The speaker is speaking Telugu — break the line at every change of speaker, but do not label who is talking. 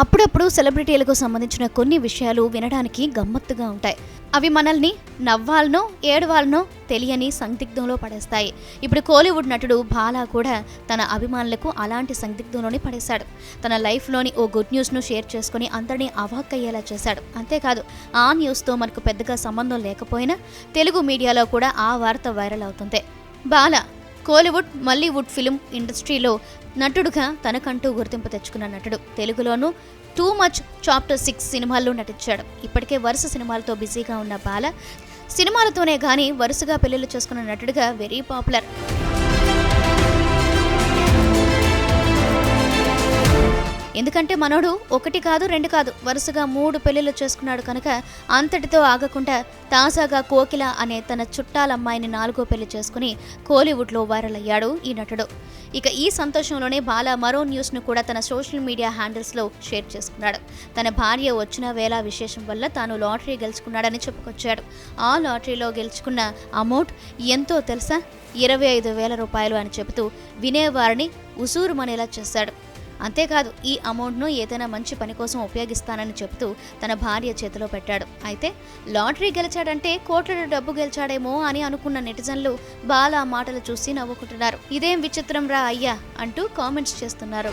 అప్పుడప్పుడు సెలబ్రిటీలకు సంబంధించిన కొన్ని విషయాలు వినడానికి గమ్మత్తుగా ఉంటాయి. అవి మనల్ని నవ్వాలనో ఏడవాలనో తెలియని సందిగ్ధంలో పడేస్తాయి. ఇప్పుడు కోలీవుడ్ నటుడు బాలా కూడా తన అభిమానులకు అలాంటి సందిగ్ధంలోనే పడేశాడు. తన లైఫ్లోని ఓ గుడ్ న్యూస్ను షేర్ చేసుకుని అందరినీ అవాక్కయ్యేలా చేశాడు. అంతేకాదు ఆ న్యూస్తో మనకు పెద్దగా సంబంధం లేకపోయినా తెలుగు మీడియాలో కూడా ఆ వార్త వైరల్ అవుతుంది బాలా కోలీవుడ్ మల్లీవుడ్ ఫిలిం ఇండస్ట్రీలో నటుడుగా తనకంటూ గుర్తింపు తెచ్చుకున్న నటుడు. తెలుగులోనూ టూ మచ్ చాప్టర్ సిక్స్ సినిమాల్లో నటించాడు. ఇప్పటికే వరుస సినిమాలతో బిజీగా ఉన్న బాల సినిమాలతోనే కానీ వరుసగా పెళ్ళిళ్ళు చేసుకున్న నటుడుగా వెరీ పాపులర్. ఎందుకంటే మనోడు ఒకటి కాదు రెండు కాదు వరుసగా మూడు పెళ్ళిళ్ళు చేసుకున్నాడు కనుక అంతటితో ఆగకుండా తాజాగా కోకిల అనే తన చుట్టాల అమ్మాయిని నాలుగో పెళ్ళి చేసుకుని కోలీవుడ్లో వైరల్ అయ్యాడు ఈ నటుడు. ఇక ఈ సంతోషంలోనే బాల మరో న్యూస్ను కూడా తన సోషల్ మీడియా హ్యాండిల్స్లో షేర్ చేసుకున్నాడు. తన భార్య వచ్చిన వేళ విశేషం వల్ల తాను లాటరీ గెలుచుకున్నాడని చెప్పుకొచ్చాడు. ఆ లాటరీలో గెలుచుకున్న అమౌంట్ ఎంతో తెలుసా? ఇరవై ఐదు వేల రూపాయలు అని చెబుతూ వినేవారిని ఉసూరుమనేలా చేశాడు. అంతేకాదు ఈ అమౌంట్ను ఏదైనా మంచి పని కోసం ఉపయోగిస్తానని చెబుతూ తన భార్య చేతిలో పెట్టాడు. అయితే లాటరీ గెలిచాడంటే కోట్ల డబ్బు గెలిచాడేమో అని అనుకున్న నెటిజన్లు బాల మాటలు చూసి నవ్వుకుంటున్నారు. ఇదేం విచిత్రం రా అయ్యా అంటూ కామెంట్స్ చేస్తున్నారు.